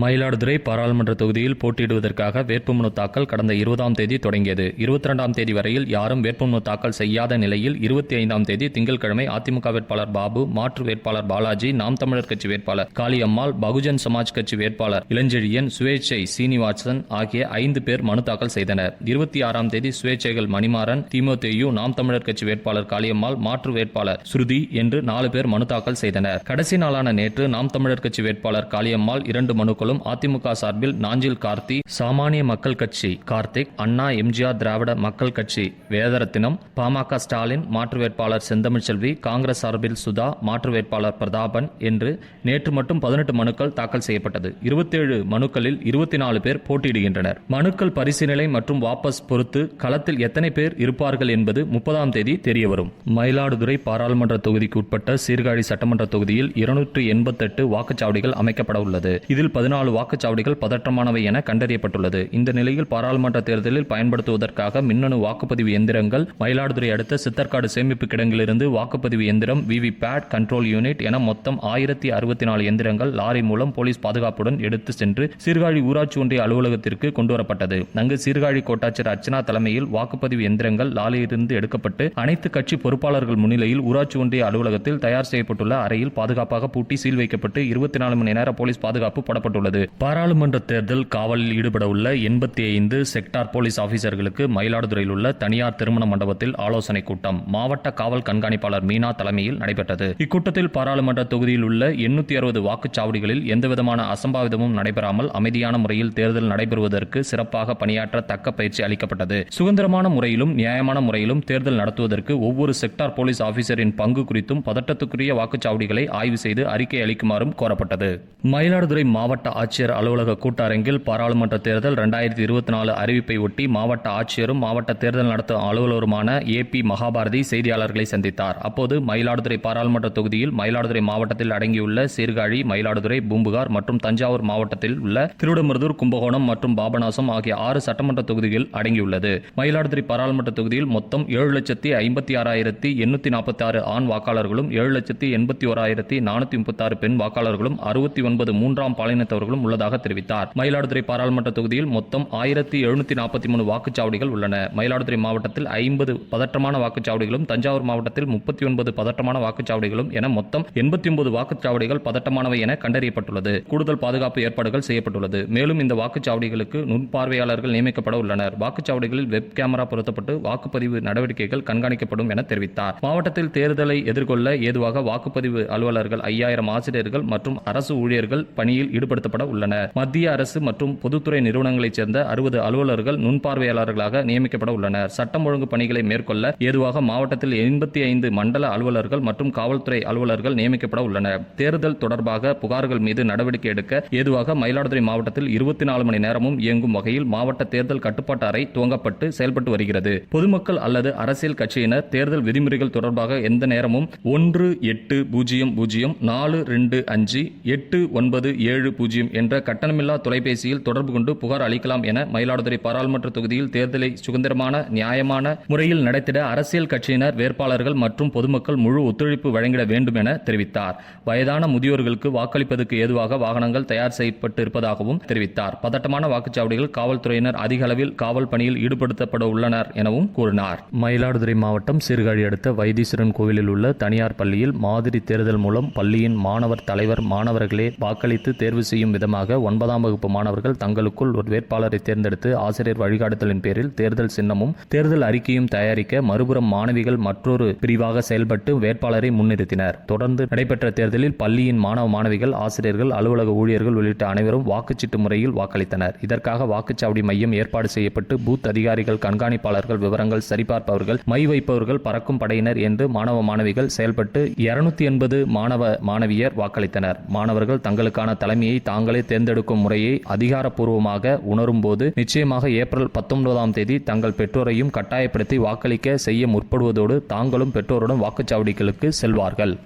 மயிலாடுதுறை பாராளுமன்ற தொகுதியில் போட்டியிடுவதற்காக வேட்புமனு தாக்கல் கடந்த இருபதாம் தேதி தொடங்கியது. இருபத்தி ரெண்டாம் தேதி வரையில் யாரும் வேட்புமனு தாக்கல் செய்யாத நிலையில் இருபத்தி ஐந்தாம் தேதி திங்கட்கிழமை அதிமுக வேட்பாளர் பாபு மாற்று வேட்பாளர் பாலாஜி நாம் தமிழர் கட்சி வேட்பாளர் காளியம்மாள் பகுஜன் சமாஜ் கட்சி வேட்பாளர் இளஞ்செழியன் சுவேச்சை சீனிவாசன் ஆகிய ஐந்து பேர் மனு தாக்கல் செய்தனர். இருபத்தி ஆறாம் தேதி சுயேச்சைகள் மணிமாறன் திமுதேயு நாம் தமிழர் கட்சி வேட்பாளர் காளியம்மாள் மாற்று வேட்பாளர் ஸ்ருதி என்று நாலு பேர் மனு தாக்கல் செய்தனர். கடைசி நாளான நேற்று நாம் தமிழர் கட்சி வேட்பாளர் காளியம்மாள் இரண்டு மனுக்கள் மனுக்களும் அதிமுக சார்பில் நாஞ்சில் கார்த்தி சாமானிய மக்கள் கட்சி கார்த்திக் அண்ணா எம்ஜிஆர் திராவிட மக்கள் கட்சி வேதரத்தினம் பாமக ஸ்டாலின் மாற்று வேட்பாளர் செந்தமிழ் செல்வி காங்கிரஸ் சார்பில் சுதா மாற்று வேட்பாளர் பிரதாபன் என்று நேற்று மட்டும் பதினெட்டு மனுக்கள் தாக்கல் செய்யப்பட்டது. இருபத்தேழு மனுக்களில் இருபத்தி நாலு பேர் போட்டியிடுகின்றனர். மனுக்கள் பரிசீலனை மற்றும் வாபஸ் பொறுத்து களத்தில் எத்தனை பேர் இருப்பார்கள் என்பது முப்பதாம் தேதி தெரியவரும். மயிலாடுதுறை பாராளுமன்ற தொகுதிக்கு உட்பட்ட சீர்காழி சட்டமன்ற தொகுதியில் இருநூற்று எண்பத்தெட்டு வாக்குச்சாவடிகள் அமைக்கப்பட உள்ளது இதில் பதினாலு வாக்குச்சாவடிகள் பதற்றமானவை என கண்டறியப்பட்டுள்ளது. இந்த நிலையில் பாராளுமன்ற தேர்தலில் பயன்படுத்துவதற்காக மின்னணு வாக்குப்பதிவு எந்திரங்கள் மயிலாடுதுறை அடுத்த சித்தர்காடு சேமிப்பு கிடங்கிலிருந்து வாக்குப்பதிவு எந்திரம் விவி பேட் கண்ட்ரோல் யூனிட் என மொத்தம் ஆயிரத்தி அறுபத்தி நாலு எந்திரங்கள் லாரி மூலம் போலீஸ் பாதுகாப்புடன் எடுத்து சென்று சீர்காழி ஊராட்சி ஒன்றிய அலுவலகத்திற்கு கொண்டுவரப்பட்டது அங்கு சீர்காழி கோட்டாட்சியர் அர்ச்சனா தலைமையில் வாக்குப்பதிவு எந்திரங்கள் லாரியிலிருந்து எடுக்கப்பட்டு அனைத்து கட்சி பொறுப்பாளர்கள் முன்னிலையில் ஊராட்சி ஒன்றிய அலுவலகத்தில் தயார் செய்யப்பட்டுள்ள அறையில் பாதுகாப்பாக பூட்டி சீல் வைக்கப்பட்டு இருபத்தி நாலு மணி நேர போலீஸ் பாதுகாப்பு போடப்பட்டுள்ளது. பாராளுமன்ற தேர்தல் காவலில் ஈடுபட உள்ள எண்பத்தி ஐந்து செக்டார் போலீஸ் ஆபீசர்களுக்கு மயிலாடுதுறையில் உள்ள தனியார் திருமண மண்டபத்தில் ஆலோசனை கூட்டம் மாவட்ட காவல் கண்காணிப்பாளர் மீனா தலைமையில் நடைபெற்றது. இக்கூட்டத்தில் பாராளுமன்ற தொகுதியில் உள்ள எண்ணூத்தி அறுபது வாக்குச்சாவடிகளில் எந்தவிதமான அசம்பாவிதமும் நடைபெறாமல் அமைதியான முறையில் தேர்தல் நடைபெறுவதற்கு சிறப்பாக பணியாற்ற தக்க பயிற்சி அளிக்கப்பட்டது. சுதந்திரமான முறையிலும் நியாயமான முறையிலும் தேர்தல் நடத்துவதற்கு ஒவ்வொரு செக்டார் போலீஸ் ஆபீசரின் பங்கு குறித்தும் பதட்டத்துக்குரிய வாக்குச்சாவடிகளை ஆய்வு செய்து அறிக்கை அளிக்குமாறும் கோரப்பட்டது. மயிலாடுதுறை மாவட்ட ஆட்சியர் அலுவலக கூட்டரங்கில் பாராளுமன்ற தேர்தல் இரண்டாயிரத்தி இருபத்தி நாலு அறிவிப்பை ஒட்டி மாவட்ட ஆட்சியரும் மாவட்ட தேர்தல் நடத்தும் அலுவலருமான ஏ பி மகாபாரதி செய்தியாளர்களை சந்தித்தார். அப்போது மயிலாடுதுறை பாராளுமன்ற தொகுதியில் மயிலாடுதுறை மாவட்டத்தில் அடங்கியுள்ள சீர்காழி மயிலாடுதுறை பூம்புகார் மற்றும் தஞ்சாவூர் மாவட்டத்தில் உள்ள திருடமருதூர் கும்பகோணம் மற்றும் பாபநாசம் ஆகிய ஆறு சட்டமன்ற தொகுதிகள் அடங்கியுள்ளது. மயிலாடுதுறை பாராளுமன்ற தொகுதியில் மொத்தம் ஏழு லட்சத்தி ஐம்பத்தி ஆறாயிரத்தி எண்ணூத்தி நாற்பத்தி ஆறு ஆண் வாக்காளர்களும் ஏழு லட்சத்தி எண்பத்தி ஓராயிரத்தி நானூத்தி முப்பத்தி ஆறு பெண் வாக்காளர்களும் அறுபத்தி ஒன்பது மூன்றாம் பாலினத்தவர்களும் உள்ளதாக தெரிவித்தார். மயிலாடுதுறை பாராளுமன்ற தொகுதியில் மொத்தம் ஆயிரத்தி எழுநூத்தி நாற்பத்தி மூணு வாக்குச்சாவடிகள் உள்ளன. மயிலாடுதுறை மாவட்டத்தில் ஐம்பது பதற்றமான வாக்குச்சாவடிகளும் தஞ்சாவூர் மாவட்டத்தில் முப்பத்தி ஒன்பது பதற்றமான வாக்குச்சாவடிகளும் என மொத்தம் எண்பத்தி ஒன்பது வாக்குச்சாவடிகள் பதட்டமானவை என கண்டறியப்பட்டுள்ளது. கூடுதல் பாதுகாப்பு ஏற்பாடுகள் செய்யப்பட்டுள்ளது. மேலும் இந்த வாக்குச்சாவடிகளுக்கு நுண்பார்வையாளர்கள் நியமிக்கப்பட உள்ளனர். வாக்குச்சாவடிகளில் வெப் கேமரா பொருத்தப்பட்டு வாக்குப்பதிவு நடவடிக்கைகள் கண்காணிக்கப்படும் என தெரிவித்தார். மாவட்டத்தில் தேர்தலை எதிர்கொள்ள ஏதுவாக வாக்குப்பதிவு அலுவலர்கள் ஐயாயிரம் ஆசிரியர்கள் மற்றும் அரசு ஊழியர்கள் பணியில் ஈடுபடுத்த ஈடுபடுத்தப்பட உள்ளனர் மத்திய அரசு மற்றும் பொதுத்துறை நிறுவனங்களைச் சேர்ந்த அறுபது அலுவலர்கள் நுண்பார்வையாளர்களாக நியமிக்கப்பட உள்ளனர். சட்டம் ஒழுங்கு பணிகளை மேற்கொள்ள ஏதுவாக மாவட்டத்தில் எண்பத்தி ஐந்து மண்டல அலுவலர்கள் மற்றும் காவல்துறை அலுவலர்கள் நியமிக்கப்பட உள்ளனர் தேர்தல் தொடர்பாக புகார்கள் மீது நடவடிக்கை எடுக்க ஏதுவாக மயிலாடுதுறை மாவட்டத்தில் இருபத்தி நாலு மணி நேரமும் இயங்கும் வகையில் மாவட்ட தேர்தல் கட்டுப்பாட்டு அறை துவங்கப்பட்டு செயல்பட்டு வருகிறது. பொதுமக்கள் அல்லது அரசியல் கட்சியினர் தேர்தல் விதிமுறைகள் தொடர்பாக எந்த நேரமும் ஒன்று எட்டு பூஜ்ஜியம் பூஜ்ஜியம் நாலு ரெண்டு அஞ்சு எட்டு ஒன்பது ஏழு பூஜ்ஜியம் என்ற கட்டணமில்லா தொலைபேசியில் தொடர்பு கொண்டு புகார் அளிக்கலாம் என மயிலாடுதுறை பாராளுமன்ற தொகுதியில் தேர்தலை சுதந்திரமான நியாயமான முறையில் நடத்திட அரசியல் கட்சியினர் வேட்பாளர்கள் மற்றும் பொதுமக்கள் முழு ஒத்துழைப்பு வழங்கிட வேண்டும் என தெரிவித்தார். வயதான முதியோர்களுக்கு வாக்களிப்பதற்கு ஏதுவாக வாகனங்கள் தயார் செய்யப்பட்டு இருப்பதாகவும் தெரிவித்தார். பதட்டமான வாக்குச்சாவடிகள் காவல்துறையினர் அதிக அளவில் காவல் பணியில் ஈடுபடுத்தப்பட உள்ளனர் எனவும் கூறினார். மயிலாடுதுறை மாவட்டம் சீர்காழி அடுத்த வைத்தீஸ்வரன் கோவிலில் உள்ள தனியார் பள்ளியில் மாதிரி தேர்தல் மூலம் பள்ளியின் மாணவர் தலைவர் மாணவர்களே வாக்களித்து தேர்வு செய்யும் விதமாக ஒன்பதாம் வகுப்பு மாணவர்கள் தங்களுக்குள் ஒரு வேட்பாளரை தேர்ந்தெடுத்து ஆசிரியர் வழிகாட்டுதலின் பேரில் தேர்தல் சின்னமும் தேர்தல் அறிக்கையும் தயாரிக்க மறுபுறம் மாணவிகள் மற்றொரு பிரிவாக செயல்பட்டு வேட்பாளரை முன்னிறுத்தினர். தொடர்ந்து நடைபெற்ற தேர்தலில் பள்ளியின் மாணவ மாணவிகள் ஆசிரியர்கள் அலுவலக ஊழியர்கள் உள்ளிட்ட அனைவரும் வாக்குச்சீட்டு முறையில் வாக்களித்தனர். இதற்காக வாக்குச்சாவடி மையம் ஏற்பாடு செய்யப்பட்டு பூத் அதிகாரிகள் கண்காணிப்பாளர்கள் விவரங்கள் சரிபார்ப்பவர்கள் மை வைப்பவர்கள் பறக்கும் படையினர் என்று மாணவ மாணவிகள் செயல்பட்டு இருநூத்தி எண்பது மாணவ மாணவியர் வாக்களித்தனர். மாணவர்கள் தங்களுக்கான தலைமையை தாங்களே தேர்ந்தெடுக்கும் முறையை அதிகாரப்பூர்வமாக உணரும் போது நிச்சயமாக ஏப்ரல் பத்தொன்பதாம் தேதி தங்கள் பெற்றோரையும் கட்டாயப்படுத்தி வாக்களிக்க செய்ய முற்படுவதோடு தாங்களும் பெற்றோருடன் வாக்குச்சாவடிகளுக்கு செல்வார்கள்.